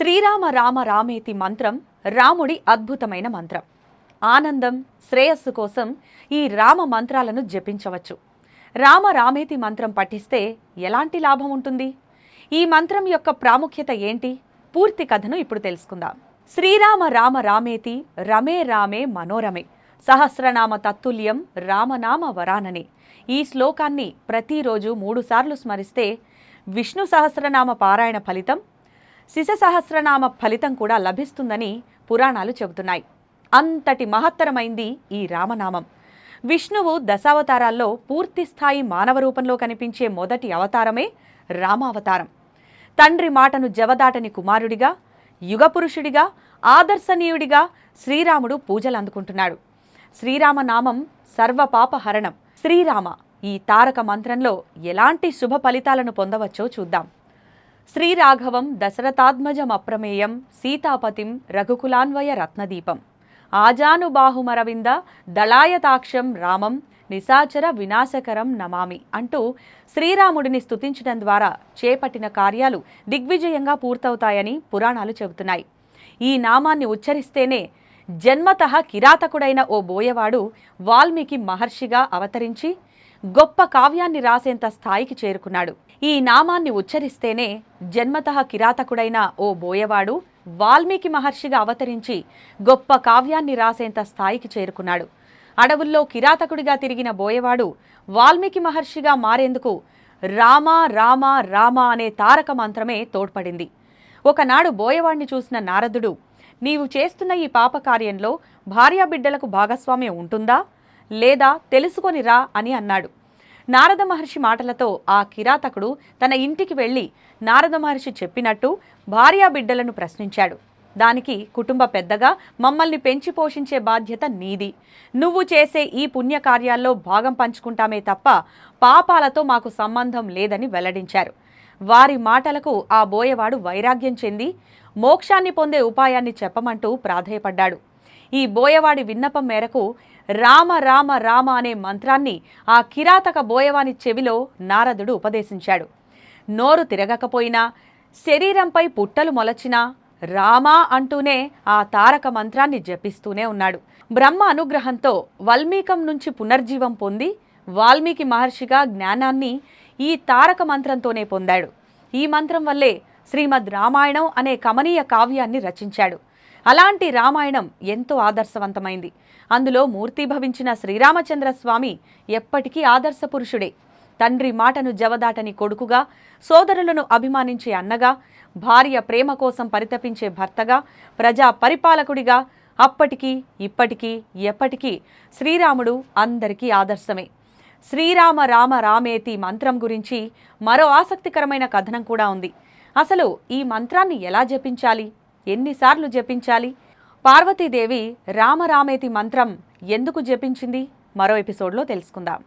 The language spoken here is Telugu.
శ్రీరామ రామ రామేతి మంత్రం రాముడి అద్భుతమైన మంత్రం. ఆనందం శ్రేయస్సు కోసం ఈ రామ మంత్రాలను జపించవచ్చు. రామ రామేతి మంత్రం పఠిస్తే ఎలాంటి లాభం ఉంటుంది? ఈ మంత్రం యొక్క ప్రాముఖ్యత ఏంటి? పూర్తి కథను ఇప్పుడు తెలుసుకుందాం. శ్రీరామ రామ రామేతి రమే రామే మనోరమే. సహస్రనామ తత్తుల్యం రామనామ వరాననే. ఈ శ్లోకాన్ని ప్రతిరోజు మూడుసార్లు స్మరిస్తే విష్ణు సహస్రనామ పారాయణ ఫలితం శిశ సహస్రనామ ఫలితం కూడా లభిస్తుందని పురాణాలు చెబుతున్నాయి. అంతటి మహత్తరమైంది ఈ రామనామం. విష్ణువు దశావతారాల్లో పూర్తిస్థాయి మానవ రూపంలో కనిపించే మొదటి అవతారమే రామావతారం. తండ్రి మాటను జవదాటని కుమారుడిగా యుగపురుషుడిగా ఆదర్శనీయుడిగా శ్రీరాముడు పూజలు అందుకుంటున్నాడు. శ్రీరామనామం సర్వపాపహరణం. శ్రీరామ ఈ తారక మంత్రంలో ఎలాంటి శుభ ఫలితాలను పొందవచ్చో చూద్దాం. శ్రీరాఘవం దశరథాత్మజమప్రమేయం సీతాపతిం రఘుకులాన్వయ రత్నదీపం. ఆజానుబాహుమరవింద దళాయతాక్షం రామం నిశాచర వినాశకరం నమామి అంటూ శ్రీరాముడిని స్తుతించడం ద్వారా చేపట్టిన కార్యాలు దిగ్విజయంగా పూర్తవుతాయని పురాణాలు చెబుతున్నాయి. ఈ నామాన్ని ఉచ్చరిస్తేనే జన్మత కిరాతకుడైన ఓ బోయవాడు వాల్మీకి మహర్షిగా అవతరించి గొప్ప కావ్యాన్ని రాసేంత స్థాయికి చేరుకున్నాడు. ఈ నామాన్ని ఉచ్చరిస్తేనే జన్మత కిరాతకుడైన ఓ బోయవాడు వాల్మీకి మహర్షిగా అవతరించి గొప్ప కావ్యాన్ని రాసేంత స్థాయికి చేరుకున్నాడు. అడవుల్లో కిరాతకుడిగా తిరిగిన బోయవాడు వాల్మీకి మహర్షిగా మారేందుకు రామ రామ రామ అనే తారక మంత్రమే తోడ్పడింది. ఒకనాడు బోయవాణ్ణి చూసిన నారదుడు నీవు చేస్తున్న ఈ పాపకార్యంలో భార్యాబిడ్డలకు భాగస్వామ్యం ఉంటుందా? లేదా తెలుసుకొని రా అని అన్నాడు. నారద మహర్షి మాటలతో ఆ కిరాతకుడు తన ఇంటికి వెళ్ళి నారద మహర్షి చెప్పినట్టు భార్యాబిడ్డలను ప్రశ్నించాడు. దానికి కుటుంబ పెద్దగా మమ్మల్ని పెంచి పోషించే బాధ్యత నీది. నువ్వు చేసే ఈ పుణ్యకార్యాల్లో భాగం పంచుకుంటామే తప్ప పాపాలతో మాకు సంబంధం లేదని వెల్లడించారు. వారి మాటలకు ఆ బోయవాడు వైరాగ్యం చెంది మోక్షాన్ని పొందే ఉపాయాన్ని చెప్పమంటూ ప్రాధేయపడ్డాడు. ఈ బోయవాడి విన్నపం మేరకు రామ రామ రామ అనే మంత్రాన్ని ఆ కిరాతక బోయవాని చెవిలో నారదుడు ఉపదేశించాడు. నోరు తిరగకపోయినా శరీరంపై పుట్టలు మొలచినా రామా అంటూనే ఆ తారక మంత్రాన్ని జపిస్తూనే ఉన్నాడు. బ్రహ్మ అనుగ్రహంతో వల్మీకం నుంచి పునర్జీవం పొంది వాల్మీకి మహర్షిగా జ్ఞానాన్ని ఈ తారక మంత్రంతోనే పొందాడు. ఈ మంత్రం వల్లే శ్రీమద్ రామాయణం అనే కమనీయ కావ్యాన్ని రచించాడు. అలాంటి రామాయణం ఎంతో ఆదర్శవంతమైంది. అందులో మూర్తిభవించిన శ్రీరామచంద్ర స్వామి ఎప్పటికీ ఆదర్శ పురుషుడే. తండ్రి మాటను జవదాటని కొడుకుగా సోదరులను అభిమానించే అన్నగా భార్య ప్రేమ కోసం పరితపించే భర్తగా ప్రజా పరిపాలకుడిగా అప్పటికీ ఇప్పటికీ ఎప్పటికీ శ్రీరాముడు అందరికీ ఆదర్శమే. శ్రీరామ రామ రామేతి మంత్రం గురించి మరో ఆసక్తికరమైన కథనం కూడా ఉంది. అసలు ఈ మంత్రాన్ని ఎలా జపించాలి? ఎన్నిసార్లు జపించాలి? పార్వతీదేవి రామరామేతి మంత్రం ఎందుకు జపించింది? మరో ఎపిసోడ్లో తెలుసుకుందాం.